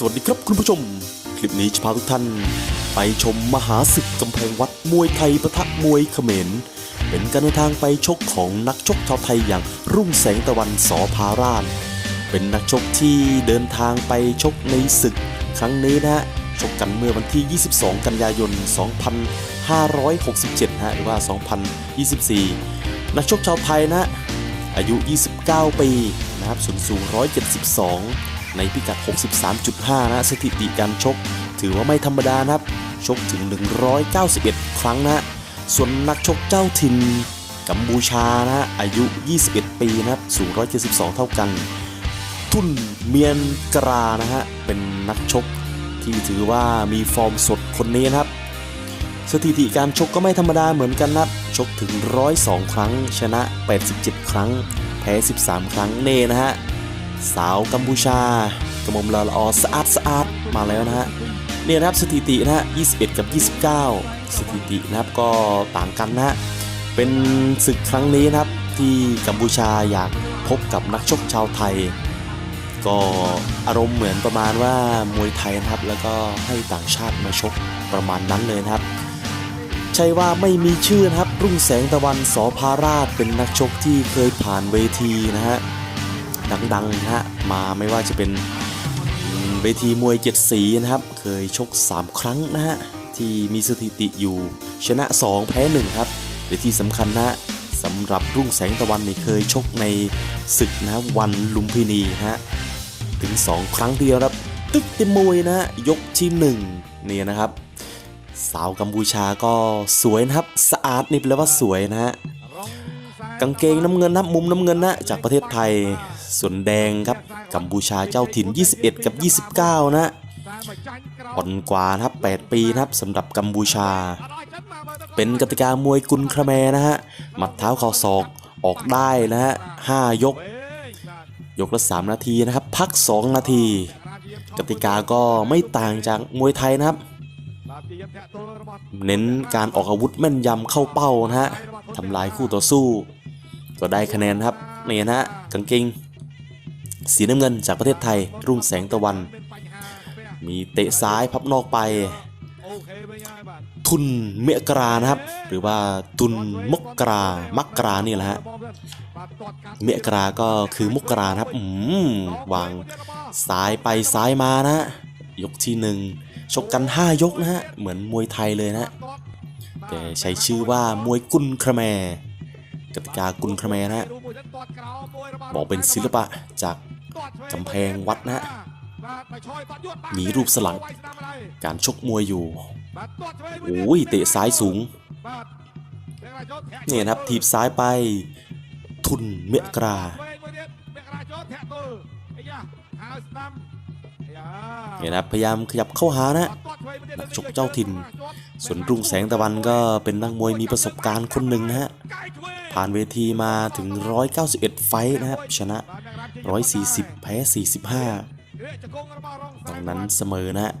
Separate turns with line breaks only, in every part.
สวัสดีครับคุณผู้ชม คลิปนี้จะพาทุกท่าน ไปชมมหาศึกกำแพงวัดมวยไทยปะทะมวยเขมร เป็นการเดินทางไปชกของนักชกชาวไทยอย่างรุ่งแสงตะวันสอพาราชเป็นนักชกที่เดินทางไปชกในศึก ครั้งนี้นะฮะชกกันเมื่อวันที่ 22 กันยายน 2567 ฮะหรือว่า 2024 นักชกชาวไทยนะ อายุ 29 ปีนะครับส่วนสูง 172 ในพิกัด 63.5 นะสถิติการชก ถือว่าไม่ธรรมดานะครับ ชกถึง 191 ครั้งนะ ส่วนนักชกเจ้าถิ่นกัมพูชานะอายุ 21 ปีนะครับสูง 172 เท่ากัน ทุนเมียนกรานะฮะ เป็นนักชกที่ถือว่ามีฟอร์มสดคนนี้นะครับ สถิติการชกก็ไม่ธรรมดาเหมือนกันนะชกถึง 102 ครั้ง ชนะ 87 ครั้ง แพ้ 13 ครั้งเน่นะฮะ สาวกัมพูชากระมอมลลอสะอาดสะอาดมาแล้วนะฮะเนี่ยนะครับสถิตินะฮะ21 กับ 29 สถิตินะครับก็ต่างกันนะฮะเป็นศึกครั้งนี้นะครับที่กัมพูชาอยากพบกับนักชกชาวไทย ก็อารมณ์เหมือนประมาณว่ามวยไทยนะครับ แล้วก็ให้ต่างชาติมาชกประมาณนั้นเลยนะครับใช่ว่าไม่มีชื่อนะครับรุ่งแสงตะวันสอพาราชเป็นนักชกที่เคยผ่านเวทีนะฮะ ดังๆนะฮะมาไม่ว่าจะเป็นเวทีมวยเจ็ดสีนะครับ เคยชก 3 ครั้งนะฮะที่มีสถิติอยู่ชนะ 2 แพ้ 1 ครับและที่สำคัญนะสำหรับรุ่งแสงตะวันนี่เคยชกในศึกนะวันลุมพินีนะฮะถึง 2 ครั้งเดียวครับ ตึกเต็มมวยนะยกที่1เนี่ยนะครับ สาวกัมพูชาก็สวยนะครับ สะอาดนี่แปลว่าสวยนะฮะกางเกงน้ำเงินนับมุมน้ำเงินนะจากประเทศไทย ส่วนแดงครับกัมพูชาเจ้าถิ่น 21 กับ 29 นะอ่อนกว่านะครับ 8 ปีนะครับสำหรับกัมพูชา เป็นกติกามวยกุนครแมนะฮะ หมัดเท้าเข่าศอกออกได้นะฮะ5ยก ยกละ 3 นาทีนะครับ พัก 2 นาที กติกาก็ไม่ต่างจากมวยไทยนะครับ เน้นการออกอาวุธแม่นยำเข้าเป้านะฮะทำลายคู่ต่อสู้ ก็ได้คะแนนครับนี่นะฮะกางเกง สีน้ำเงินจากประเทศไทย รุ่งแสงตะวัน มีเตะซ้ายพับนอกไป ทุนเมกรานะครับ หรือว่าตุนมกกรามักกรานี่แหละฮะเมกราก็คือมกรานะครับอืมวางซ้ายไปซ้ายมานะยกที่หนึ่งชกกัน 5 ยกนะฮะ เหมือนมวยไทยเลยนะ แต่ใช้ชื่อว่ามวยกุนครแมกติกากุนครแมนะฮะ บอกเป็นศิลปะจาก กำแพงวัดนะฮะมีรูปสลัก การชกมวยอยู่โอ้ยเตะซ้ายสูงเนี่ยนะครับถีบซ้ายไป ทุนเมกรา เนี่ยนะครับพยายามขยับเข้าหานะนักชกเจ้าถิ่นส่วนรุ่งแสงตะวันก็เป็นนักมวยมีประสบการณ์คนหนึ่งนะฮะ ผ่านเวทีมาถึง 191 ไฟท์นะครับชนะ 140 แพ้ 45ตรงนั้นเสมอนะฮะ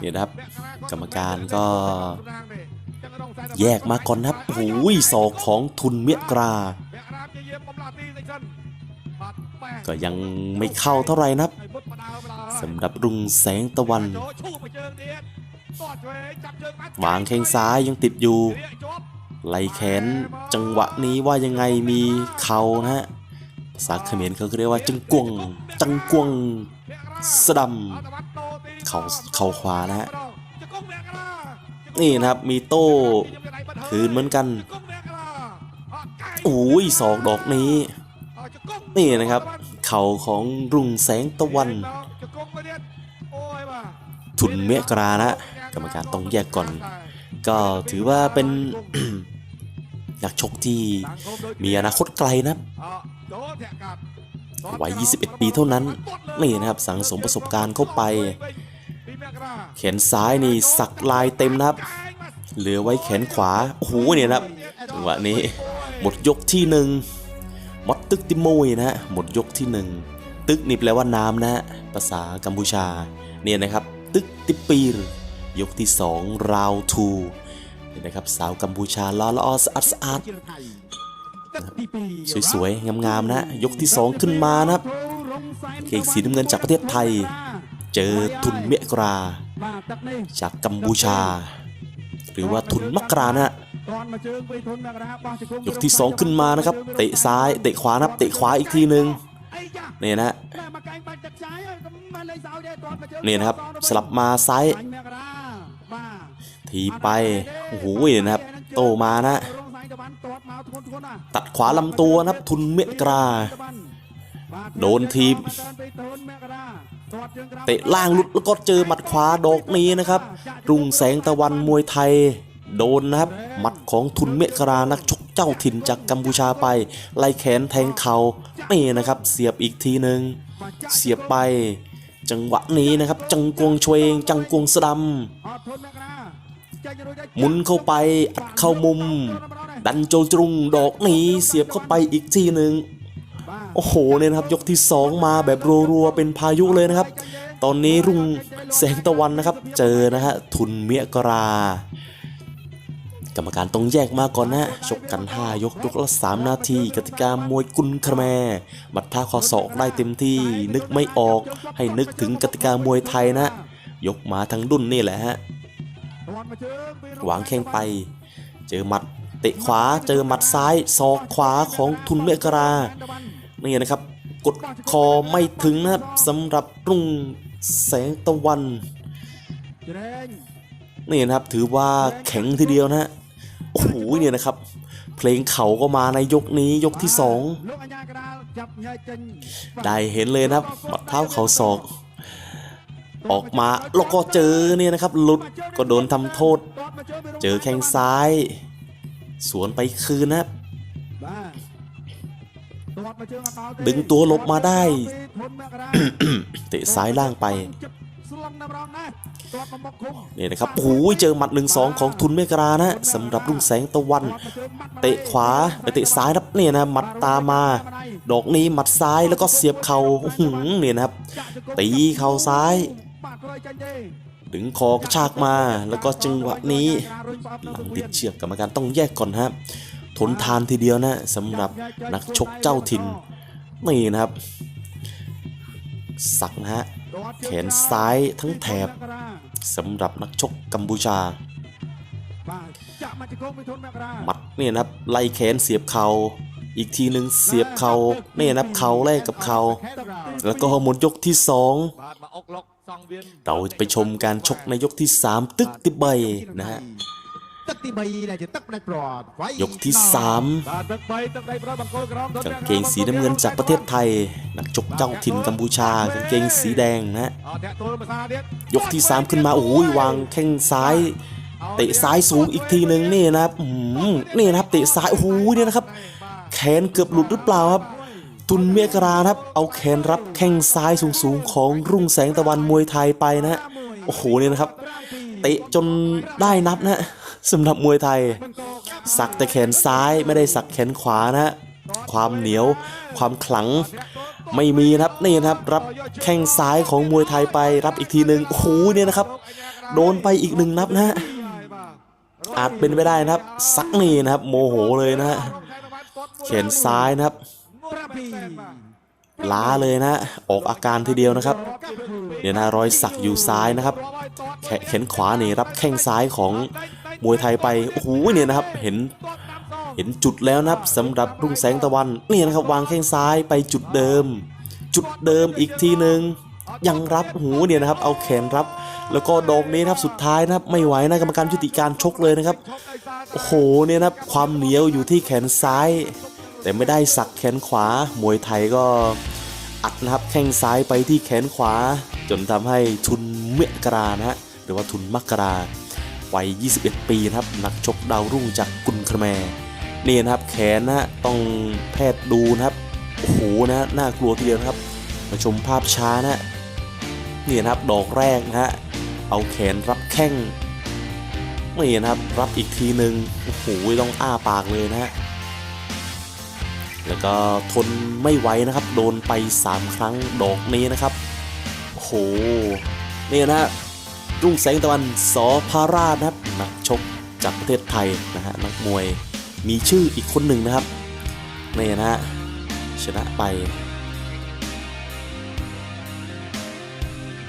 เนี่ยนะครับ กรรมการก็แยกมาก่อนนะครับโอ้โหศอกของทุนเมียกรา ก็ยังไม่เข้าเท่าไหร่นับสำหรับรุ่งแสงตะวัน วางแข้งซ้ายยังติดอยู่ไหลแขนจังหวะนี้ว่ายังไงมีเข่านะฮะภาษาเขมรเขาเรียกว่าจังกวงจังกวงสะดำเข่าเข่าขวานะฮะนี่นะครับมีโต้คืนเหมือนกันโอ้ยสองดอกนี้ นี่นะครับ เข่าของรุ่งแสงตะวันทุนเมกรานะกรรมการต้องแยกก่อน ก็ถือว่าเป็นนักชกที่มีอนาคตไกลนะวัย 21 ปีเท่านั้นนี่นะครับ สังสมประสบการณ์เข้าไป แขนซ้ายนี่สักลายเต็มนะครับ เหลือไว้แขนขวาโอ้โหเนี่ยนะครับจังหวะนี้หมดยกที่หนึ่ง มดตึกติโมยนะฮะหมดยกที่หนึ่งตึกนี่แปลว่าน้ำนะฮะภาษากัมพูชาเนี่ยนะครับตึกติปีรยกที่สองราวทูเนี่ยนะครับสาวกัมพูชาล้อละออสะอาดสะอาดสวยๆ งามๆ นะ ยกที่สองขึ้นมานะครับเกงสีน้ำเงินจากประเทศไทย เจอทุนเมียกรา จากกัมพูชา หรือว่าทุนมักรานะฮะ ยกที่ 2 ขึ้นมานะครับ เตะซ้ายเตะขวานะครับ เตะขวาอีกทีหนึ่งนี่นะฮะนี่นะครับสลับมาซ้ายทีไปโอ้โหนะครับ โตมานะ ตัดขวาลำตัวนะครับทุนเมียกราโดนทีบเตะล่างหลุดแล้วก็เจอหมัดขวาดอกนี้นะครับ รุ่งแสงตะวันมวยไทย โดนนะครับหมัดของทุนเมฆรานักชกเจ้าถิ่นจากกัมพูชาไป ไล่แขนแทงเขา่านี่นะครับ เสียบอีกทีหนึ่งเสียบไป จังหวะนี้นะครับ จังกวงชเวงจังกวงสดำหมุนเข้าไปอัดเข้ามุม ดันโจจรุงดอกนี้เสียบเข้าไปอีกทีหนึ่งโอ้โหเนี่ยนะครับยกที่ 2 มาแบบรัวๆเป็นพายุเลยนะครับ ตอนนี้รุ่งแสงตะวันนะครับ เจอนะฮะทุนเมียกรา กรรมการต้องแยกมาก่อนนะชกกัน 5 ยกยกละ 3 นาที กติกามวยกุนคาแมบัดท่าคอศอกได้เต็มที่ นึกไม่ออก ให้นึกถึงกติกามวยไทยนะ ยกมาทั้งดุนนี่แหละฮะวางแข้งไป เจอหมัดเตะขวาเจอหมัดซ้ายศอกขวาของทุนเมกรานี่นะครับ กดคอไม่ถึงนะครับสำหรับรุ่งแสงตะวันนี่นะครับถือว่าแข็งทีเดียวนะฮะ โอ้โหเนี่ยนะครับ เพลงเขาก็มาในยกนี้ยกที่สองได้เห็นเลยนะครับหมัดเท้าเขาศอก ออกมาแล้วก็เจอเนี่ยนะครับหลุดก็โดนทำโทษ เจอแข้งซ้าย สวนไปคืนนะครับดึงตัวหลบมาได้ เตะซ้ายล่างไป นี่นะครับโอ้โหเจอหมัดหนึ่งสองของทุนเมกรานะสำหรับรุ่งแสงตะวัน เตะขวาเอ้ยเตะซ้ายครับเนี่ยนะหมัดตามมา ดอกนี้หมัดซ้ายแล้วก็เสียบเข่าหือเนี่ยนะครับ ตีเข่าซ้าย ดึงคอกระชากมา แล้วก็จังหวะนี้หลังติดเชือกกรรมการต้องแยกก่อนฮะทนทานทีเดียวนะสำหรับนักชกเจ้าถิ่นนี่นะครับ สักนะฮะ แขนซ้ายทั้งแถบสำหรับนักชกกัมพูชาหมัดเนี่ยนะครับไล่แขนเสียบเขา่าอีกทีหนึ่งเสียบเขา่าเนี่ยนะครับเข่าแลกกับเขา่าแล้วก็หมดยกที่สอง
บาดมาออกล็อกสองเวียน
เราจะไปชมการชกในยกที่ 3 ตึกติบใบนะฮะ ยกที่
สาม
กเกงสีน้ำเงินจากประเทศไทย นักชกเจ้าถิ่นกัมพูชากางเกงสีแดงนะยก
ที่สาม
ขึ้นมาโอ้ยวางแข้งซ้ายเตะซ้ายสูงอีกทีหนึ่งนี่นะครับนี่นะครับเตะซ้ายโอ้ยเนี่ยนะครับ แขนเกือบหลุดหรือเปล่าครับ ทุนเมีกราครับ เอาแขนรับแข้งซ้ายสูงๆของรุ่งแสงตะวันมวยไทยไปนะโอ้โหเนี่ยนะครับ เตะจนได้นับนะสำหรับมวยไทย สักแต่แขนซ้ายไม่ได้สักแขนขวานะฮะความเหนียวความขลังไม่มีนะครับนี่นะครับ รับแข้งซ้ายของมวยไทยไปรับอีกทีหนึ่งโอ้โหเนี่ยนะครับ โดนไปอีกหนึ่งนับนะฮะอาจเป็นไปได้นะครับ สักนี่นะครับ โมโหเลยนะฮะแขนซ้ายนะครับ ล้าเลยนะออกอาการทีเดียวนะครับเนี่ยนะรอยสักอยู่ซ้ายนะครับแขนขวานี่รับแข้งซ้ายของมวยไทยไปโอ้โหเนี่ยนะครับเห็นเห็นจุดแล้วนะครับสำหรับรุ่งแสงตะวันเนี่ยนะครับวางแข้งซ้ายไปจุดเดิม จุดเดิมอีกทีหนึ่งยังรับหูเนี่ยนะครับเอาแขนรับ แล้วก็ดอกนี้นะครับสุดท้ายนะครับไม่ไหวนะกรรมการยุติการชกเลยนะครับโอ้โหเนี่ยนะครับความเหนียวอยู่ที่แขนซ้าย แต่ไม่ได้สักแขนขวามวยไทยก็อัดนะครับแข้งซ้ายไปที่แขนขวา จนทำให้ทุนเมกรานะฮะหรือว่าทุนมักกราวัย 21 ปีนะครับนักชกดาวรุ่งจากกุนคาแมนี่นะครับแขนนะฮะต้องแพทย์ดูนะครับโอ้โหนะฮะน่ากลัวทีเดียวนะครับ มาชมภาพช้านะฮะนี่นะครับดอกแรกนะฮะเอาแขนรับแข้งนี่นะครับรับอีกทีหนึ่งโอ้โหต้องอ้าปากเลยนะฮะ แล้วก็ทนไม่ไหวนะครับ โดนไป 3 ครั้งดอกนี้นะครับโหนี่นะฮะรุ่งแสงตะวันสอพาราชนะครับนักชกจากประเทศไทยนะฮะนักมวยมีชื่ออีกคนหนึ่งนะครับนี่นะฮะชนะไป